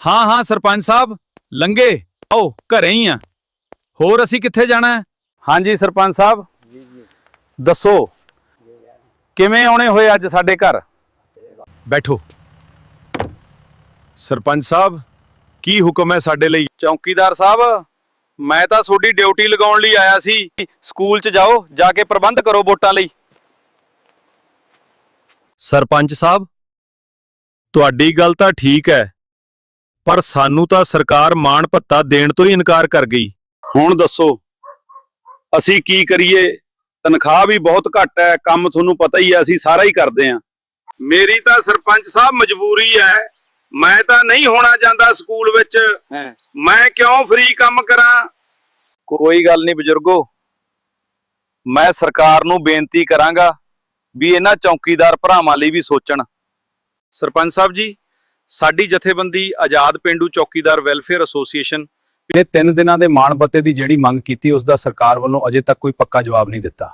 ਹਾਂ ਹਾਂ ਸਰਪੰਚ ਸਾਹਿਬ ਲੰਗੇ ਆਓ ਘਰੇ ਹੀ ਆ। ਹੋਰ ਅਸੀਂ ਕਿੱਥੇ ਜਾਣਾ ਹੈ? ਹਾਂਜੀ ਸਰਪੰਚ ਸਾਹਿਬ। ਦੱਸੋ ਕਿਵੇਂ ਆਉਣੇ ਹੋਏ ਅੱਜ ਸਾਡੇ ਘਰ? ਬੈਠੋ। ਸਰਪੰਚ ਸਾਹਿਬ ਕੀ ਹੁਕਮ ਹੈ ਸਾਡੇ ਲਈ? ਚੌਕੀਦਾਰ ਸਾਹਿਬ ਮੈਂ ਤਾਂ ਤੁਹਾਡੀ ਡਿਊਟੀ ਲਗਾਉਣ ਲਈ ਆਇਆ ਸੀ। ਸਕੂਲ 'ਚ ਜਾਓ ਜਾ ਕੇ ਪ੍ਰਬੰਧ ਕਰੋ ਵੋਟਾਂ ਲਈ। ਸਰਪੰਚ ਸਾਹਿਬ ਤੁਹਾਡੀ ਗੱਲ ਤਾਂ ਠੀਕ ਹੈ। ਪਰ ਸਾਨੂੰ ਤਾਂ ਸਰਕਾਰ ਮਾਣ ਭੱਤਾ ਦੇਣ ਤੋਂ ਹੀ ਇਨਕਾਰ ਕਰ ਗਈ। ਹੁਣ ਦੱਸੋ ਅਸੀਂ ਕੀ ਕਰੀਏ? ਤਨਖਾਹ ਵੀ ਬਹੁਤ ਘੱਟ ਹੈ ਕੰਮ ਤੁਹਾਨੂੰ ਪਤਾ ਹੀ ਹੈ ਅਸੀਂ ਸਾਰਾ ਹੀ ਕਰਦੇ ਹਾਂ। ਮੇਰੀ ਤਾਂ ਸਰਪੰਚ ਸਾਹਿਬ ਮਜਬੂਰੀ ਹੈ ਮੈਂ ਤਾਂ ਨਹੀਂ ਹੋਣਾ ਜਾਂਦਾ ਸਕੂਲ ਵਿੱਚ। ਮੈਂ ਕਿਉਂ ਫ੍ਰੀ ਕੰਮ ਕਰਾਂ? ਕੋਈ ਗੱਲ ਨਹੀਂ ਬਜ਼ੁਰਗੋ। ਮੈਂ ਸਰਕਾਰ ਨੂੰ ਬੇਨਤੀ ਕਰਾਂਗਾ ਵੀ ਇਹਨਾਂ ਚੌਕੀਦਾਰ ਭਰਾਵਾਂ ਲਈ ਵੀ ਸੋਚਣ। ਸਰਪੰਚ ਸਾਹਿਬ ਜੀ ਸਾਡੀ ਜਥੇਬੰਦੀ ਆਜ਼ਾਦ ਪਿੰਡੂ ਚੌਕੀਦਾਰ ਵੈਲਫੇਅਰ ਐਸੋਸੀਏਸ਼ਨ ਨੇ 3 ਦਿਨਾਂ ਦੇ ਮਾਣ ਭੱਤੇ ਦੀ ਜਿਹੜੀ ਮੰਗ ਕੀਤੀ, ਉਸ ਦਾ ਸਰਕਾਰ ਵੱਲੋਂ ਅਜੇ ਤੱਕ ਕੋਈ ਪੱਕਾ ਜਵਾਬ ਨਹੀਂ ਦਿੱਤਾ।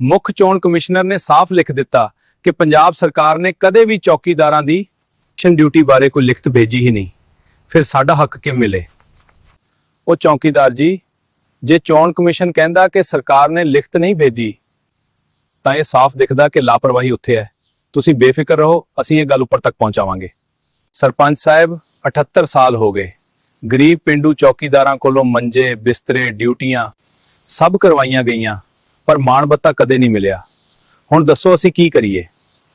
ਮੁੱਖ ਚੋਣ ਕਮਿਸ਼ਨਰ ਨੇ ਸਾਫ਼ ਲਿਖ ਦਿੱਤਾ ਕਿ ਪੰਜਾਬ ਸਰਕਾਰ ਨੇ ਕਦੇ ਵੀ ਚੌਕੀਦਾਰਾਂ ਦੀ ਐਕਸ਼ਨ ਡਿਊਟੀ ਬਾਰੇ ਕੋਈ ਲਿਖਤ ਭੇਜੀ ਹੀ ਨਹੀਂ। ਫਿਰ ਸਾਡਾ ਹੱਕ ਕਿਵੇਂ ਮਿਲੇ? ਉਹ ਚੌਕੀਦਾਰ ਜੀ, ਜੇ ਚੋਣ ਕਮਿਸ਼ਨ ਕਹਿੰਦਾ ਕਿ ਸਰਕਾਰ ਨੇ ਲਿਖਤ ਨਹੀਂ ਭੇਜੀ, ਤਾਂ ਇਹ ਸਾਫ਼ ਦਿਖਦਾ ਕਿ ਲਾਪਰਵਾਹੀ ਉੱਥੇ ਹੈ। ਤੁਸੀਂ ਬੇਫਿਕਰ ਰਹੋ, ਅਸੀਂ ਇਹ ਗੱਲ ਉੱਪਰ ਤੱਕ ਪਹੁੰਚਾਵਾਂਗੇ। ਸਰਪੰਚ ਸਾਹਿਬ 78 ਸਾਲ ਹੋ ਗਏ। ਗਰੀਬ ਪਿੰਡੂ ਚੌਕੀਦਾਰਾਂ ਕੋਲੋਂ ਮੰਜੇ, ਬਿਸਤਰੇ, ਡਿਊਟੀਆਂ ਸਭ ਕਰਵਾਈਆਂ ਗਈਆਂ, ਪਰ ਮਾਣ ਬੱਤਾ ਕਦੇ ਨਹੀਂ ਮਿਲਿਆ। ਹੁਣ ਦੱਸੋ ਅਸੀਂ ਕੀ ਕਰੀਏ?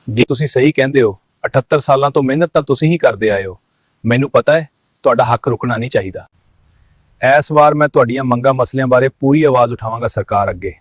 ਜੇ ਤੁਸੀਂ ਸਹੀ ਕਹਿੰਦੇ ਹੋ 78 ਸਾਲਾਂ ਤੋਂ ਮਿਹਨਤ ਤਾਂ ਤੁਸੀਂ ਹੀ ਕਰਦੇ ਆਏ ਹੋ। ਮੈਨੂੰ ਪਤਾ ਹੈ, ਤੁਹਾਡਾ ਹੱਕ ਰੁਕਣਾ ਨਹੀਂ ਚਾਹੀਦਾ। ਇਸ ਵਾਰ ਮੈਂ ਤੁਹਾਡੀਆਂ ਮੰਗਾਂ ਮਸਲਿਆਂ ਬਾਰੇ ਪੂਰੀ ਆਵਾਜ਼ ਉਠਾਵਾਂਗਾ ਸਰਕਾਰ ਅੱਗੇ।